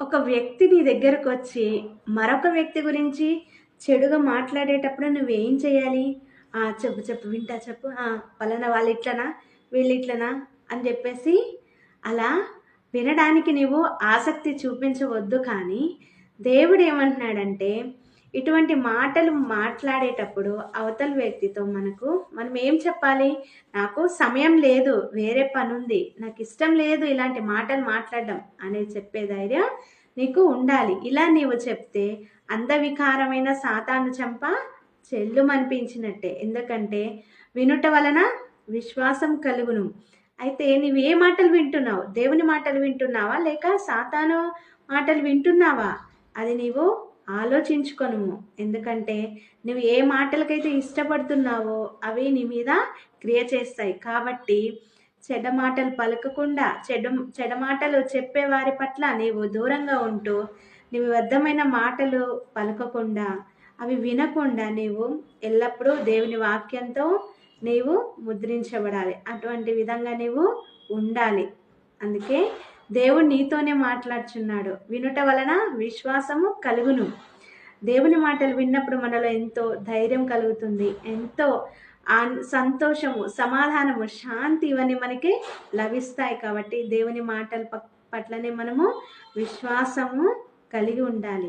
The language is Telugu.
ఒక వ్యక్తి నీ దగ్గరకు వచ్చి మరొక వ్యక్తి గురించి చెడుగా మాట్లాడేటప్పుడు నువ్వేం చేయాలి? "ఆ, చెప్పు చెప్పు వింటా చెప్పు. పలానా వాళ్ళు ఇట్లనా? వీళ్ళు ఇట్లనా? అని చెప్పేసి అలా వినడానికి నీవు ఆసక్తి చూపించవద్దు కానీ దేవుడు ఏమంటున్నాడంటే ఇటువంటి మాటలు మాట్లాడేటప్పుడు అవతల వ్యక్తితో మనకు మనం ఏం చెప్పాలి? నాకు సమయం లేదు వేరే పని ఉంది నాకు ఇష్టం లేదు ఇలాంటి మాటలు మాట్లాడడం అనేది చెప్పే ధైర్యం నీకు ఉండాలి. ఇలా నీవు చెప్తే అందవికారమైన సాతాను చంప చెల్లుమనిపించినట్టే. ఎందుకంటే వినుట వలన విశ్వాసం కలుగును. అయితే నీవు ఏ మాటలు వింటున్నావు? దేవుని మాటలు వింటున్నావా? లేక సాతాను మాటలు వింటున్నావా? అది నీవు ఆలోచించుకొను ఎందుకంటే నువ్వు ఏ మాటలకైతే ఇష్టపడుతున్నావో అవి నీ మీద క్రియ చేస్తాయి. కాబట్టి చెడ్డ మాటలు పలకకుండా చెడు చెడ్డ మాటలు చెప్పే వారి పట్ల నీవు దూరంగా ఉంటూ నీవు వ్యర్థమైన మాటలు పలకకుండా అవి వినకుండా నీవు ఎల్లప్పుడూ దేవుని వాక్యంతో నీవు ముద్రించబడాలి. అటువంటి విధంగా నీవు ఉండాలి. అందుకే దేవుడు నీతోనే మాట్లాడుచున్నాడు. వినుట వలన విశ్వాసము కలుగును. దేవుని మాటలు విన్నప్పుడు మనలో ఎంతో ధైర్యం కలుగుతుంది. ఎంతో సంతోషము సమాధానము శాంతి ఇవన్నీ మనకి లభిస్తాయి కాబట్టి దేవుని మాటల పట్లనే మనము విశ్వాసము కలిగి ఉండాలి.